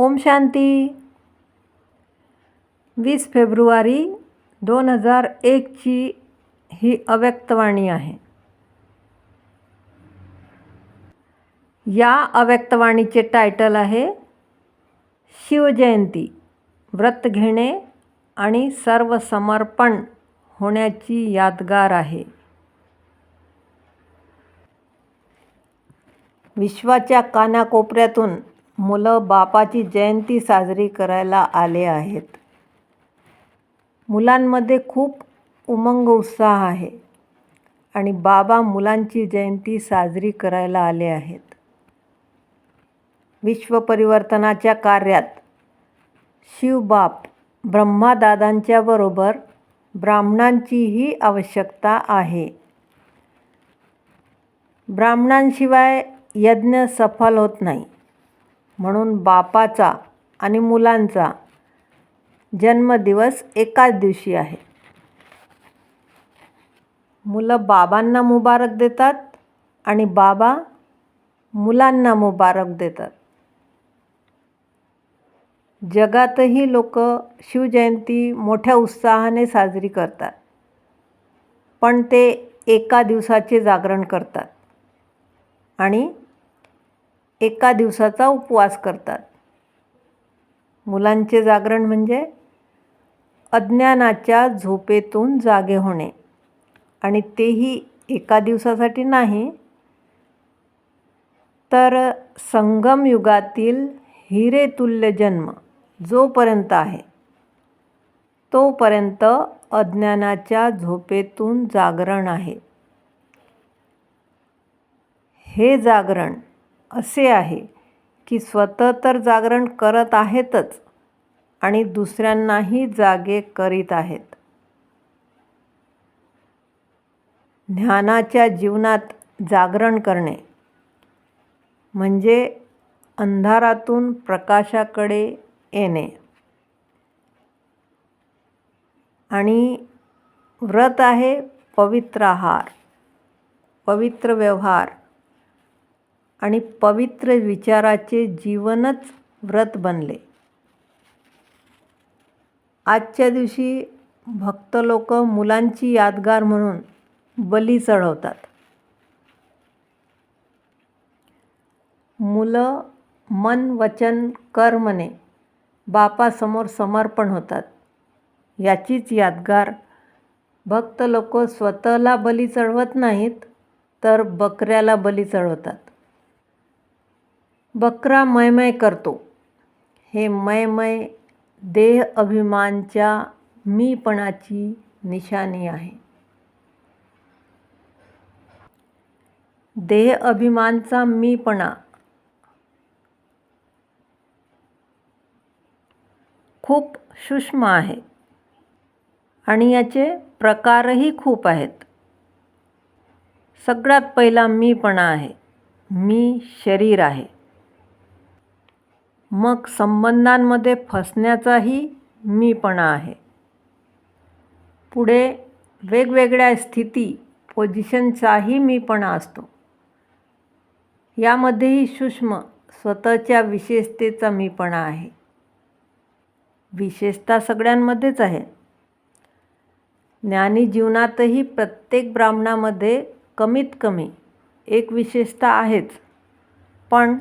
ओम शांती. वीस फेब्रुवारी दोन हजार एकची ही अव्यक्तवाणी आहे. या अव्यक्तवाणीचे टायटल आहे शिवजयंती व्रत घेणे आणि सर्व समर्पण होण्याची यादगार आहे. विश्वाच्या कानाकोपऱ्यातून मुलं बापाची जयंती साजरी करायला आले आहेत. मुलांमध्ये खूप उमंग उत्साह आहे आणि बाबा मुलांची जयंती साजरी करायला आले आहेत. विश्व परिवर्तनाच्या कार्यात शिवबाप ब्रह्मादादांच्या बरोबर ब्राह्मणांचीही आवश्यकता आहे. ब्राह्मणांशिवाय यज्ञ सफल होत नाही. म्हणून बापाचा आणि मुलांचा जन्मदिवस एकाच दिवशी आहे. मुलं बाबांना मुबारक देतात आणि बाबा मुलांना मुबारक देतात. जगातही लोक शिवजयंती मोठ्या उत्साहाने साजरी करतात. पण ते एका दिवसाचे जागरण करतात. आणि एका दिवसाचा उपवास करतात. मुलांचे जागरण म्हणजे अज्ञानाच्या झोपेतून जागे होणे. आणि तेही एका दिवसासाठी नाही तर संगम युगातील हिरेतुल्य जन्म जोपर्यंत आहे तोपर्यंत अज्ञानाच्या झोपेतून जागरण आहे. हे जागरण असे आहे की स्वतः तर जागरण करत आहेतच आणि दुसऱ्यांनाही जागे करीत आहेत. ज्ञानाच्या जीवनात जागरण करणे म्हणजे अंधारातून प्रकाशाकडे येणे आणि व्रत आहे पवित्र आहार पवित्र व्यवहार. आणि पवित्र विचाराचे जीवनच व्रत बनले. आजच्या दिवशी भक्त लोक मुलांची यादगार म्हणून बली चढवतात. मुलं मन वचन कर्मने बापासमोर समर्पण होतात. याचीच यादगार भक्त लोक स्वतःला बली चढवत नाहीत तर बकऱ्याला बली चढवतात. बकरा मयमय करतो. हे मयमय देह अभिमानच्या मीपणाची निशाणी आहे. देह अभिमानचा मीपणा. खूप सूक्ष्म आहे. आणि याचे प्रकारही खूप आहेत. सगळ्यात पहिला मीपणा आहे. मी शरीर आहे. मग संबंधांमध्ये फसण्याचाही मीपणा आहे. पुढे वेगवेगळ्या स्थिती पोझिशनचाही मीपणा असतो. यामध्येही सूक्ष्म स्वतःच्या विशेषतेचा मीपणा आहे. विशेषता सगळ्यांमध्येच आहे. ज्ञानी जीवनातही प्रत्येक ब्राह्मणामध्ये कमीत कमी एक विशेषता आहेच. पण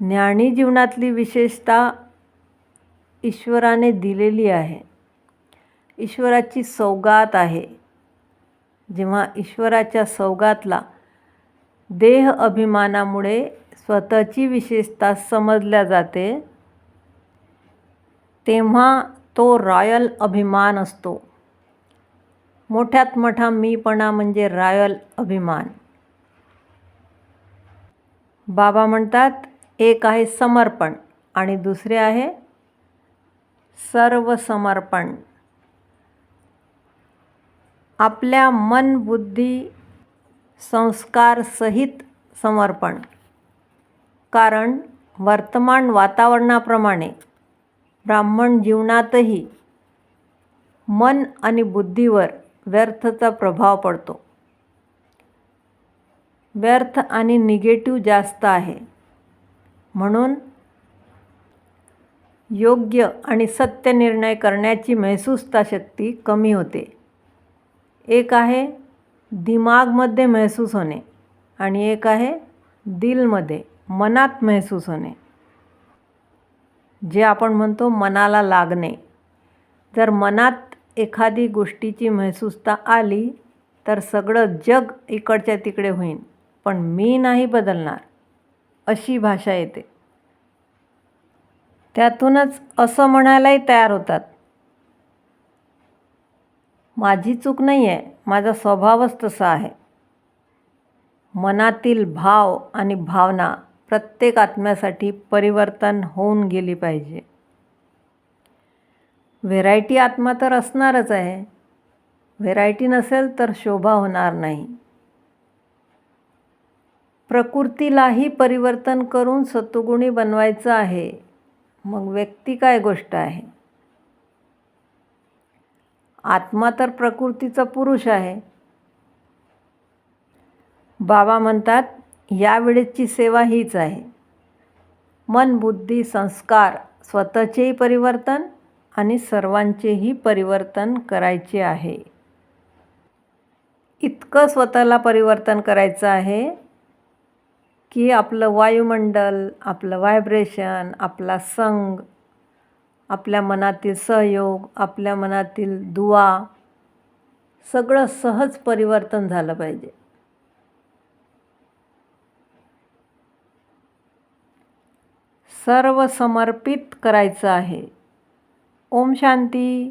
ज्ञानी जीवनातली विशेषता ईश्वराने दिलेली आहे. ईश्वराची सौगात आहे. जेव्हा ईश्वराच्या सौगातला देह अभिमानामुळे स्वतःची विशेषता समजल्या जाते तेव्हा तो रॉयल अभिमान असतो. मोठ्यात मोठा मीपणा म्हणजे रॉयल अभिमान. बाबा म्हणतात एक आहे समर्पण आणि दुसरे आहे सर्व समर्पण आपल्या मन बुद्धी संस्कारसहित समर्पण. कारण वर्तमान वातावरणाप्रमाणे ब्राह्मण जीवनातही मन आणि बुद्धीवर व्यर्थचा प्रभाव पडतो. व्यर्थ आणि निगेटिव्ह जास्त आहे. म्हणून योग्य आणि सत्य निर्णय करण्याची महसूसता शक्ती कमी होते. एक आहे दिमागमध्ये महसूस होणे आणि एक आहे दिलमध्ये मनात महसूस होणे. जे आपण म्हणतो मनाला लागणे. जर मनात एखादी गोष्टीची महसूसता आली तर सगळं जग इकडच्या तिकडे होईन. पण मी नाही बदलणार. अशी भाषा येते. त्यातूनच असं म्हणायलाही तयार होतात. माझी चूक नाही आहे माझा स्वभावच तसा आहे. मनातील भाव आणि भावना प्रत्येक आत्म्यासाठी परिवर्तन होऊन गेली पाहिजे. व्हेरायटी आत्मा तर असणारच आहे. व्हेरायटी नसेल तर शोभा होणार नाही. प्रकृतीलाही परिवर्तन करून सत्वगुणी बनवायचं आहे. मग व्यक्ती काय गोष्ट आहे? आत्मा तर प्रकृतीचा पुरुष आहे. बाबा म्हणतात यावेळेची सेवा हीच आहे. मन बुद्धी संस्कार स्वतःचेही परिवर्तन आणि सर्वांचेही परिवर्तन करायचे आहे. इतकं स्वतःला परिवर्तन करायचं आहे. की आपलं वायुमंडल आपलं व्हायब्रेशन आपला संग आपल्या मनातील सहयोग आपल्या मनातील दुवा सगळं सहज परिवर्तन झालं पाहिजे. सर्व समर्पित करायचं आहे. ओम शांती.